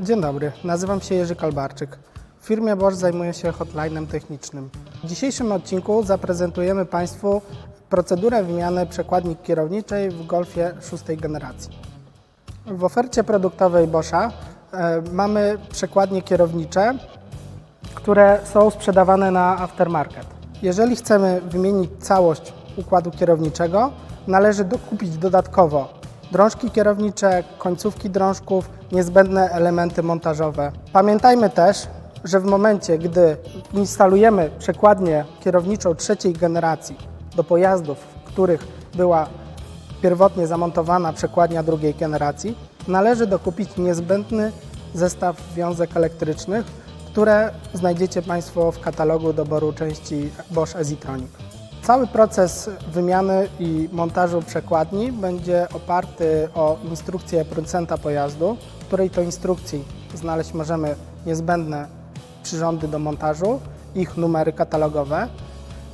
Dzień dobry, nazywam się Jerzy Kalbarczyk. W firmie Bosch zajmuję się hotlinem technicznym. W dzisiejszym odcinku zaprezentujemy Państwu procedurę wymiany przekładni kierowniczej w Golfie szóstej generacji. W ofercie produktowej Boscha e, mamy przekładnie kierownicze, które są sprzedawane na aftermarket. Jeżeli chcemy wymienić całość układu kierowniczego, należy dokupić dodatkowo drążki kierownicze, końcówki drążków, niezbędne elementy montażowe. Pamiętajmy też, że w momencie, gdy instalujemy przekładnię kierowniczą trzeciej generacji do pojazdów, w których była pierwotnie zamontowana przekładnia drugiej generacji, należy dokupić niezbędny zestaw wiązek elektrycznych, które znajdziecie Państwo w katalogu doboru części Bosch Easytronic. Cały proces wymiany i montażu przekładni będzie oparty o instrukcję producenta pojazdu, w której to instrukcji znaleźć możemy niezbędne przyrządy do montażu, ich numery katalogowe,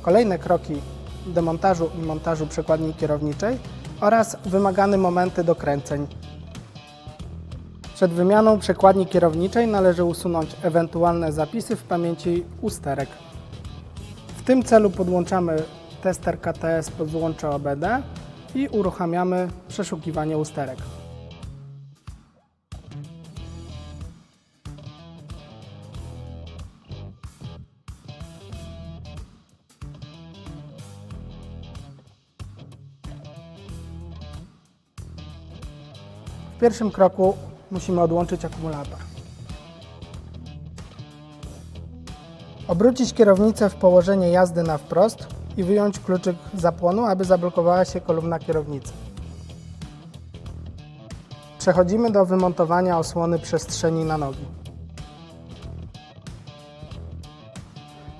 kolejne kroki demontażu i montażu przekładni kierowniczej oraz wymagane momenty dokręceń. Przed wymianą przekładni kierowniczej należy usunąć ewentualne zapisy w pamięci usterek. W tym celu podłączamy tester KTS pod złącze OBD i uruchamiamy przeszukiwanie usterek. W pierwszym kroku musimy odłączyć akumulator. Obrócić kierownicę w położenie jazdy na wprost i wyjąć kluczyk zapłonu, aby zablokowała się kolumna kierownicy. Przechodzimy do wymontowania osłony przestrzeni na nogi.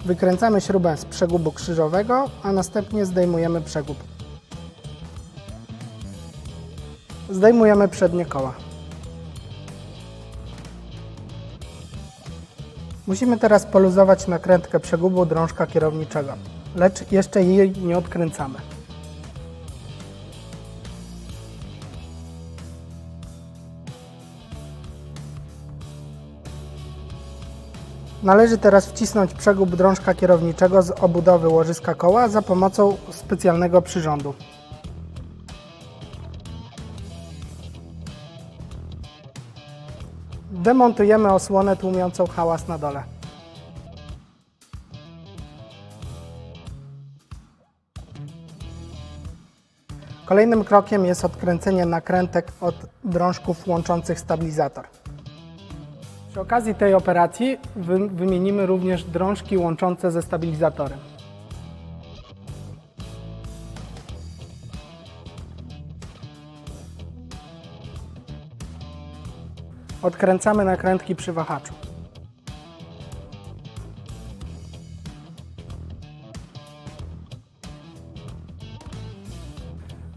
Wykręcamy śrubę z przegubu krzyżowego, a następnie zdejmujemy przegub. Zdejmujemy przednie koła. Musimy teraz poluzować nakrętkę przegubu drążka kierowniczego, lecz jeszcze jej nie odkręcamy. Należy teraz wcisnąć przegub drążka kierowniczego z obudowy łożyska koła za pomocą specjalnego przyrządu. Demontujemy osłonę tłumiącą hałas na dole. Kolejnym krokiem jest odkręcenie nakrętek od drążków łączących stabilizator. Przy okazji tej operacji wy, wymienimy również drążki łączące ze stabilizatorem. Odkręcamy nakrętki przy wahaczu.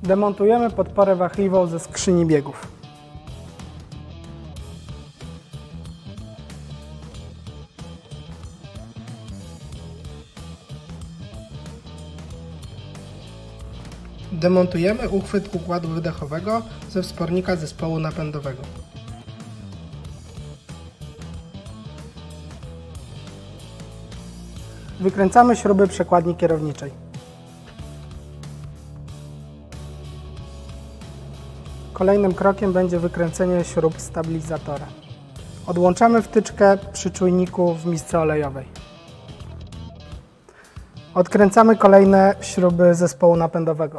Demontujemy podporę wachliwą ze skrzyni biegów. Demontujemy uchwyt układu wydechowego ze wspornika zespołu napędowego. Wykręcamy śruby przekładni kierowniczej. Kolejnym krokiem będzie wykręcenie śrub stabilizatora. Odłączamy wtyczkę przy czujniku w misce olejowej. Odkręcamy kolejne śruby zespołu napędowego.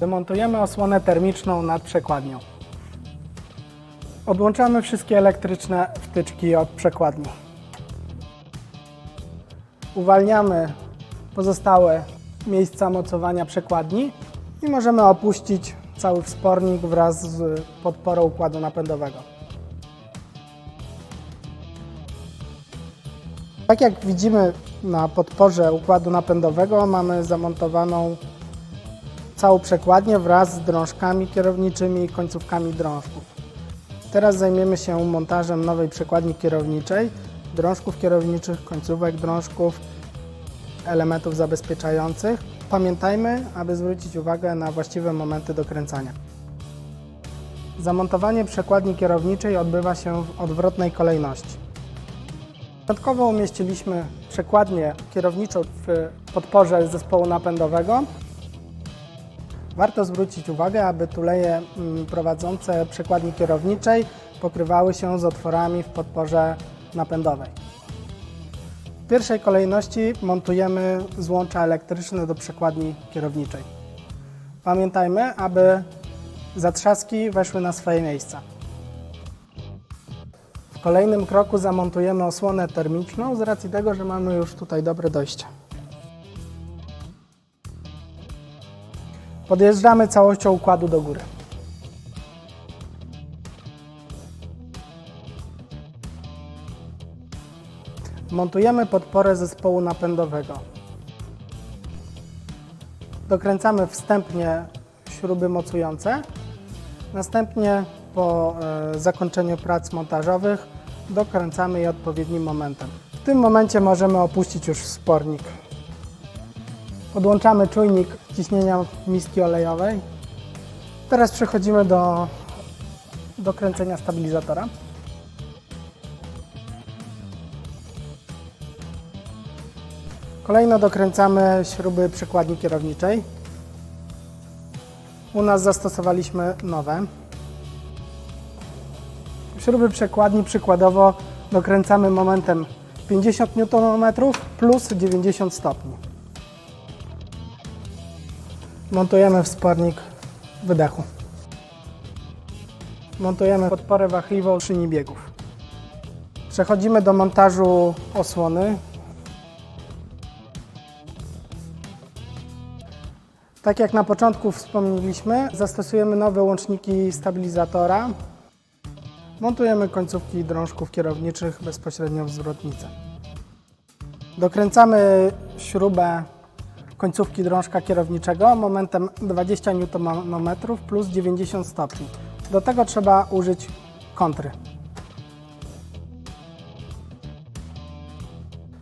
Demontujemy osłonę termiczną nad przekładnią. Odłączamy wszystkie elektryczne wtyczki od przekładni. Uwalniamy pozostałe miejsca mocowania przekładni i możemy opuścić cały wspornik wraz z podporą układu napędowego. Tak jak widzimy na podporze układu napędowego mamy zamontowaną całą przekładnię wraz z drążkami kierowniczymi i końcówkami drążków. Teraz zajmiemy się montażem nowej przekładni kierowniczej, drążków kierowniczych, końcówek drążków, elementów zabezpieczających. Pamiętajmy, aby zwrócić uwagę na właściwe momenty dokręcania. Zamontowanie przekładni kierowniczej odbywa się w odwrotnej kolejności. Początkowo umieściliśmy przekładnię kierowniczą w podporze zespołu napędowego. Warto zwrócić uwagę, aby tuleje mm, prowadzące przekładni kierowniczej pokrywały się z otworami w podporze napędowej. W pierwszej kolejności montujemy złącza elektryczne do przekładni kierowniczej. Pamiętajmy, aby zatrzaski weszły na swoje miejsca. W kolejnym kroku zamontujemy osłonę termiczną z racji tego, że mamy już tutaj dobre dojście. Podjeżdżamy całością układu do góry. Montujemy podporę zespołu napędowego. Dokręcamy wstępnie śruby mocujące. Następnie po e, zakończeniu prac montażowych dokręcamy je odpowiednim momentem. W tym momencie możemy opuścić już spornik. Podłączamy czujnik ciśnienia miski olejowej. Teraz przechodzimy do dokręcenia stabilizatora. Kolejno dokręcamy śruby przekładni kierowniczej. U nas zastosowaliśmy nowe. Śruby przekładni przykładowo dokręcamy momentem 50 Nm plus 90 stopni. Montujemy wspornik wydechu. Montujemy podporę wachliwą szyni biegów. Przechodzimy do montażu osłony. Tak jak na początku wspomnieliśmy, zastosujemy nowe łączniki stabilizatora. Montujemy końcówki drążków kierowniczych bezpośrednio w zwrotnicę. Dokręcamy śrubę końcówki drążka kierowniczego momentem 20 Nm plus 90 stopni. Do tego trzeba użyć kontry.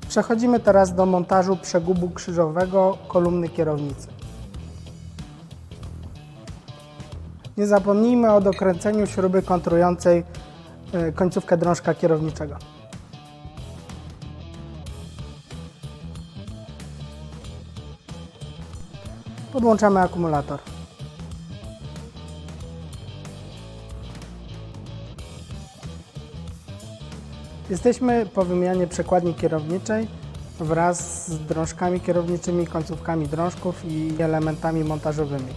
Przechodzimy teraz do montażu przegubu krzyżowego kolumny kierownicy. Nie zapomnijmy o dokręceniu śruby kontrującej y, końcówkę drążka kierowniczego. Podłączamy akumulator. Jesteśmy po wymianie przekładni kierowniczej wraz z drążkami kierowniczymi, końcówkami drążków i elementami montażowymi.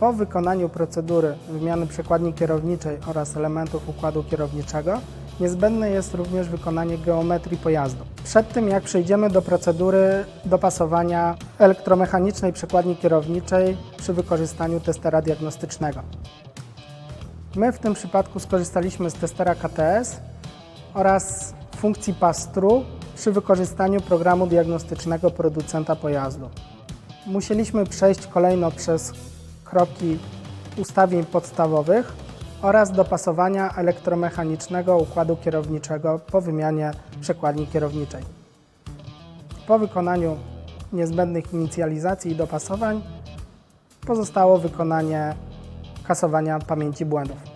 Po wykonaniu procedury wymiany przekładni kierowniczej oraz elementów układu kierowniczego niezbędne jest również wykonanie geometrii pojazdu. Przed tym jak przejdziemy do procedury dopasowania elektromechanicznej przekładni kierowniczej przy wykorzystaniu testera diagnostycznego. My w tym przypadku skorzystaliśmy z testera KTS oraz funkcji pass-through przy wykorzystaniu programu diagnostycznego producenta pojazdu. Musieliśmy przejść kolejno przez kroki ustawień podstawowych oraz dopasowania elektromechanicznego układu kierowniczego po wymianie przekładni kierowniczej. Po wykonaniu niezbędnych inicjalizacji i dopasowań pozostało wykonanie kasowania pamięci błędów.